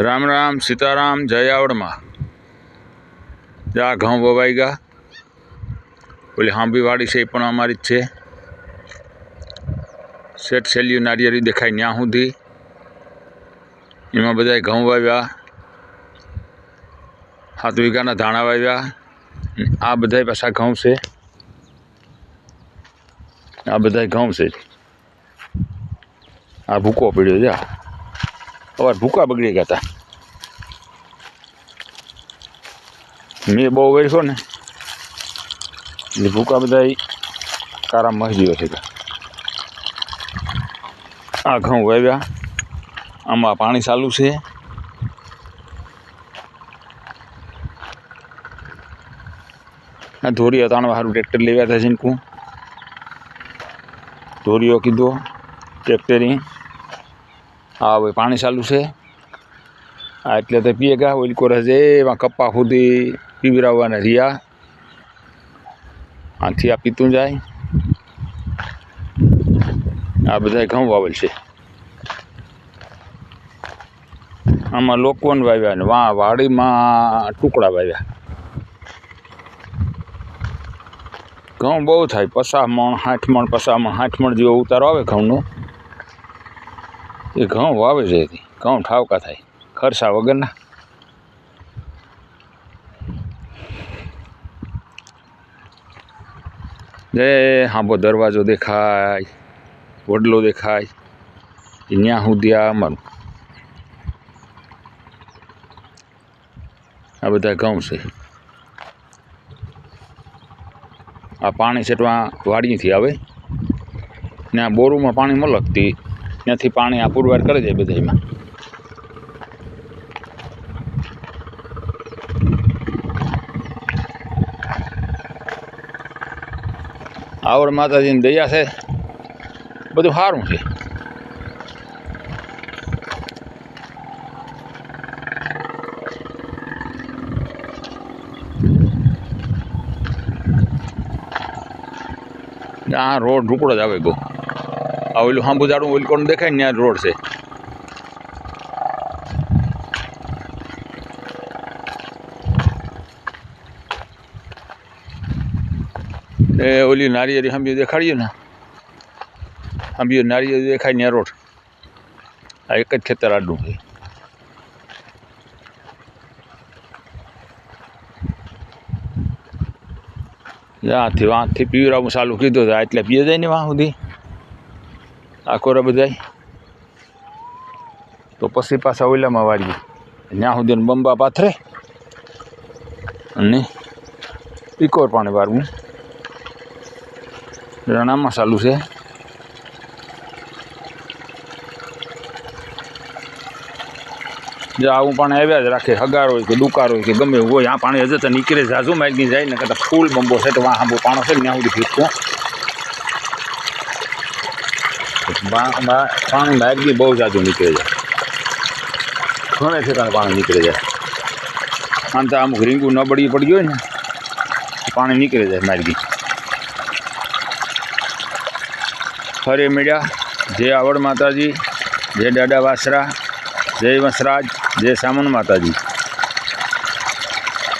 રામ રામ, સીતારામ, જય આવડમાં. જા, ઘઉં વવાઈ ગયા ઓલી હાંભીવાડી છે એ પણ અમારી જ છે. શેઠ શેલ્યું નારિયેરી દેખાય ત્યાં સુધી. એમાં બધાય ઘઉં વાવ્યા. સાત વીઘાના ધાણા વાવ્યા. આ બધાય પાછા ઘઉં છે. આ બધાય ઘઉં છે. આ ભૂકો પડ્યો છે આ અવાર ભૂકા બગડી ગયા હતા મેં બહુ વેરશો ને, એટલે ભૂકા બધા કારા મહજીઓ છે આ ઘઉં વાવ્યા, આમાં પાણી ચાલુ છે. આ ધોરી તાણવા સારું ટ્રેક્ટર લેવા હતા જીનકું ધોરીઓ કીધો, ટ્રેક્ટરી હા ભાઈ પાણી ચાલુ છે. આ એટલે તો પીએ ગયા ઓઇલ કોરસ છે, એમાં કપ્પા સુધી પીવરાવવાના રહ્યા. આથી આ પીતું જાય. આ બધા ઘઉં વાવેલ છે. આમાં લોકોને વાવ્યા ને વા, વાડીમાં ટુકડા વાવ્યા. ઘઉં બહુ થાય, પચાસ મણ, સાઠ મણ, પચાસ મણ, સાઠ મણ જેવો ઉતારો આવે ઘઉંનો. એ ઘઉં વાવે છે એથી. ઘઉં ઠાવકા થાય. ખર્ચા વગરના. જય હાંભો દરવાજો દેખાય, વડલો દેખાય. ત્યાં સુધી આ અમારું. આ બધા ઘઉં છે. આ પાણી છેટવા વાડીથી આવે. ને આ બોરુમાં પાણી મલકતી. ત્યાંથી પાણી આ પુરવાર કરે છે બધામાં આવડ માતાજીની દયા છે. બધું સારું છે. આ રોડ ઢુકડો જ આવે ગો આ ઓલું હાંભુજાડું ઓલકોણ દેખાય ને ત્યાં રોડ છે. એ ઓલી નારિયેરી હાંભી દેખાડીએ ને? હાંભી નારિયેરી દેખાય ને રોડ. આ એક જ ખેતર આડું છે. ત્યાંથી વાંથી પીવરાવું ચાલુ કીધું હતું એટલે પીએ જાય ને વાં સુધી આખોરા બધાય તો પછી પાછા ઓલામાં વાળીએ. ત્યાં સુધી બંબા પાથરે અને ઇકોર પાણી વાળવું. રણામાં ચાલુ છે. જે આવું પાણી આવ્યા જ રાખે, હગાર હોય કે દુકાર હોય કે ગમે હોય, આ પાણી હજુ તો નીકળે જાજુ માગી જાય ને કરતાં ફૂલ બંબો છે તો વાં આંબો પાણો છે ને ત્યાં સુધી ફીટકો પાણી માર્ગી બહુ જાજુ નીકળે જાય ઘણે ઠેકાણે પાણી નીકળે જાય આમ તો અમુક રીંગું ન બળી પડી હોય ને પાણી નીકળે જાય માર્ગી ફરે મળ્યા જય આવડ માતાજી જય દાદા વાસરા જય વસરાજ જય સામન માતાજી